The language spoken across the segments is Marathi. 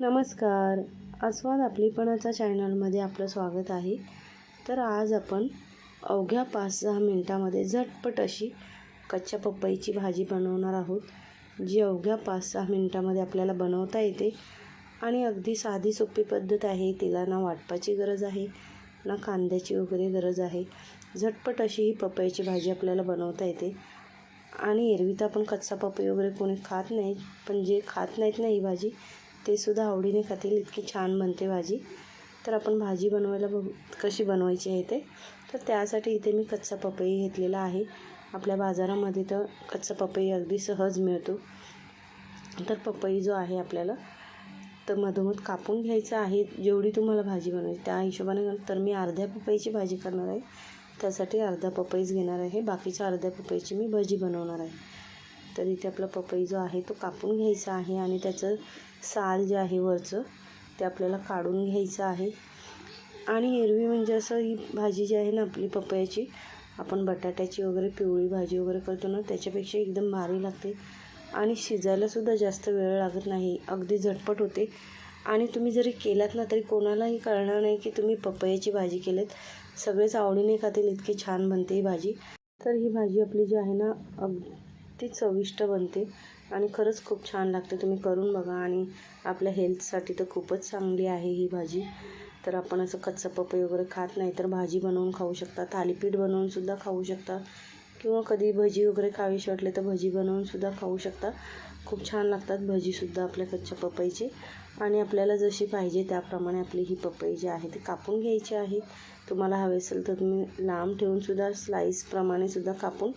नमस्कार. आस्वाद आपलीपणाच्या चॅनलमध्ये आपलं स्वागत आहे. तर आज आपण अवघ्या पाच सहा मिनटामध्ये झटपट अशी कच्च्या पपईची भाजी बनवणार आहोत जी अवघ्या पाच सहा मिनटामध्ये आपल्याला बनवता येते. आणि अगदी साधी सोपी पद्धत आहे तिला ना वाटपाची गरज आहे ना कांद्याची वगैरे गरज आहे. झटपट अशी ही पपईची भाजी आपल्याला बनवता येते. आणि एरवी तर आपण कच्चा पपई वगैरे कोणी खात नाही पण जे खात नाहीत ना ही भाजी ते सुद्धा आवडीने खातील इतकी छान बनते भाजी. तर आपण भाजी बनवायला बघू कशी बनवायची आहे ते. तर त्यासाठी इथे मी कच्चा पपई घेतलेला आहे. आपल्या बाजारामध्ये तर कच्चा पपई अगदी सहज मिळतो. तर पपई जो आहे आपल्याला तर मधोमध कापून घ्यायचं आहे. जेवढी तुम्हाला भाजी बनवायची त्या हिशोबाने तर मी अर्ध्या पपईची भाजी करणार आहे. त्यासाठी अर्धा पपईच घेणार आहे. बाकीच्या अर्ध्या पपईची मी भजी बनवणार आहे. तर इथे आपला पपई जो आहे तो कापून घ्यायचा आहे आणि त्याचं साल जे आहे वरचं ते आपल्याला काढून घ्यायचं आहे. आणि एरवी म्हणजे असं ही भाजी जी आहे ना आपली पपयाची आपण बटाट्याची वगैरे पिवळी भाजी वगैरे करतो ना त्याच्यापेक्षा एकदम भारी लागते. आणि शिजायलासुद्धा जास्त वेळ लागत नाही अगदी झटपट होते. आणि तुम्ही जरी केलात ना तरी कोणालाही कळणार नाही की तुम्ही पपयाची भाजी केलीत. सगळेच आवडीने खातील इतकी छान बनते ही भाजी. तर ही भाजी आपली जी आहे ना अग अगदी चविष्ट बनते आणि खरंच खूप छान लागते. तुम्ही करून बघा आणि आपल्या हेल्थसाठी तर खूपच चांगली आहे ही भाजी. तर आपण असं कच्चा पपई वगैरे खात नाही तर भाजी बनवून खाऊ शकता थालीपीठ बनवूनसुद्धा खाऊ शकता किंवा कधी भजी वगैरे खावीशी वाटले तर भजी बनवूनसुद्धा खाऊ शकता. खूप छान लागतात भजीसुद्धा आपल्या कच्च्या पपईची. आणि आपल्याला जशी पाहिजे त्याप्रमाणे आपली ही पपई जी आहे ती कापून घ्यायची आहे. तुम्हाला हवे असेल तर तुम्ही लांब ठेवूनसुद्धा स्लाईसप्रमाणे सुद्धा कापून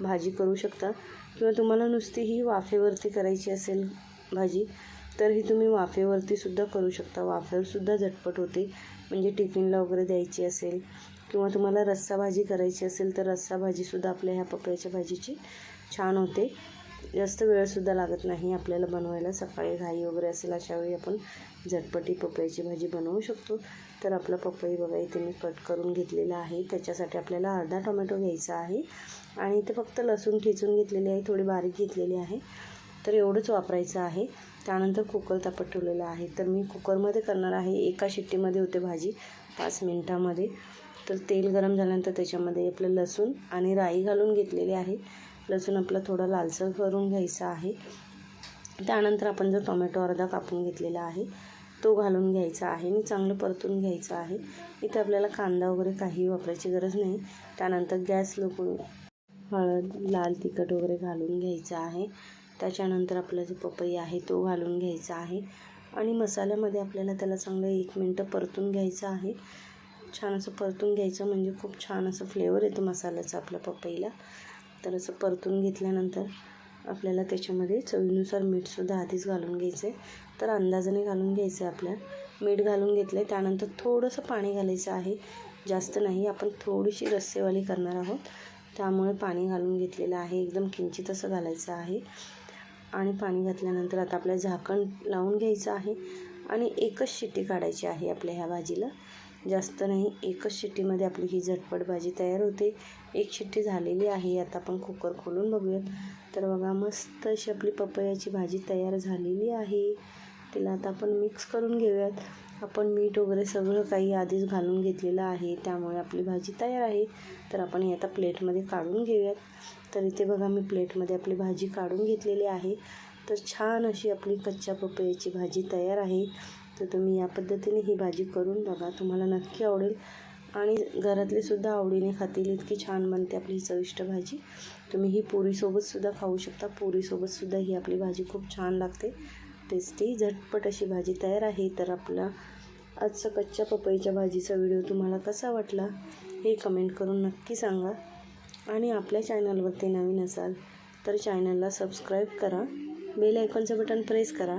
भाजी करू शकता. किंवा तुम्हाला नुसती ही वाफेवरती करायची असेल भाजी तर ही तुम्ही वाफेवरतीसुद्धा करू शकता. वाफेवरसुद्धा झटपट होते. म्हणजे टिफिनला वगैरे द्यायची असेल किंवा तुम्हाला रस्सा भाजी करायची असेल तर रस्सा भाजीसुद्धा आपल्या ह्या पपयाच्या भाजीची छान होते. जास्त वेळसुद्धा लागत नाही आपल्याला बनवायला. सकाळी घाई वगैरे असेल अशावेळी आपण झटपटी पपईची भाजी बनवू शकतो. तर आपला पपई बघा इथे मी कट करून घेतलेला आहे. त्याच्यासाठी आपल्याला अर्धा टोमॅटो घ्यायचा आहे. आणि इथे फक्त लसूण ठेचून घेतलेली आहे. थोडी बारीक घेतलेली आहे. तर एवढंच वापरायचं आहे. त्यानंतर कुकर तापत ठेवलेला आहे. तर मी कुकरमध्ये करणार आहे एका शिट्टीमध्ये होते भाजी पाच मिनटामध्ये. तर तेल गरम झाल्यानंतर त्याच्यामध्ये आपलं लसूण आणि राई घालून घेतलेली आहे. लसूण आपला थोडा लालसर करून घ्यायचा आहे. त्यानंतर आपण जो टोमॅटो अर्धा कापून घेतलेला आहे तो घालून घ्यायचा आहे. आणि चांगलं परतून घ्यायचं आहे. इथे आपल्याला कांदा वगैरे काही वापरायची गरज नाही. त्यानंतर गॅस लोकून हळद लाल तिखट वगैरे घालून घ्यायचं आहे. त्याच्यानंतर आपला जो पपई आहे तो घालून घ्यायचा आहे. आणि मसाल्यामध्ये आपल्याला त्याला चांगलं एक मिनटं परतून घ्यायचं आहे. छान असं परतून घ्यायचं म्हणजे खूप छान असं फ्लेवर येतो मसाल्याचा आपल्या पपईला. तर असं परतून घेतल्यानंतर आपल्याला त्याच्यामध्ये चवीनुसार मीठसुद्धा आधीच घालून घ्यायचं आहे तर अंदाजाने घालून घ्यायचं आहे आपल्या. मीठ घालून घेतलं आहे त्यानंतर थोडंसं पाणी घालायचं आहे. जास्त नाही. आपण थोडीशी रस्सेवाली करणार आहोत. त्यामुळे पाणी घालून घेतलेलं आहे. एकदम किंचित असं घालायचं आहे. आणि पाणी घातल्यानंतर आता आपल्या झाकण लावून घ्यायचं आहे. आणि एकच शिट्टी काढायची आहे आपल्या ह्या भाजीला. जास्त नाही एकच शिट्टीमध्ये आपली ही झटपट भाजी तयार होते. एक शिट्टी झालेली आहे आता आपण कुकर खोलून बघूयात. तर बघा मस्त अशी आपली पपयाची भाजी तयार झालेली आहे. तिला आता आपण मिक्स करून घेऊयात. आपण मीठ वगैरे सगळं काही आधीच घालून घेतलेलं आहे त्यामुळे आपली भाजी तयार आहे. तर आपण हे आता प्लेटमध्ये काढून घेऊयात. तर इथे बघा मी प्लेटमध्ये आपली भाजी काढून घेतलेली आहे. तर छान अशी आपली कच्च्या पपयाची भाजी तयार आहे. तर तुम्ही या पद्धतीने ही भाजी करून बघा. तुम्हाला नक्की आवडेल. आणि घरातले सुद्धा आवडीने खातील. इतकी छान बनते आपली ही चविष्ट भाजी. तुम्ही ही पुरीसोबतसुद्धा खाऊ शकता. पुरीसोबतसुद्धा ही आपली भाजी खूप छान लागते. टेस्टी झटपट अशी भाजी तयार आहे. तर आपला आजचा कच्च्या पपईच्या भाजीचा व्हिडिओ तुम्हाला कसा वाटला हे कमेंट करून नक्की सांगा. आणि आपल्या चॅनलवरती नवीन असाल तर चॅनलला सबस्क्राईब करा. बेल आयकॉनचं बटन प्रेस करा.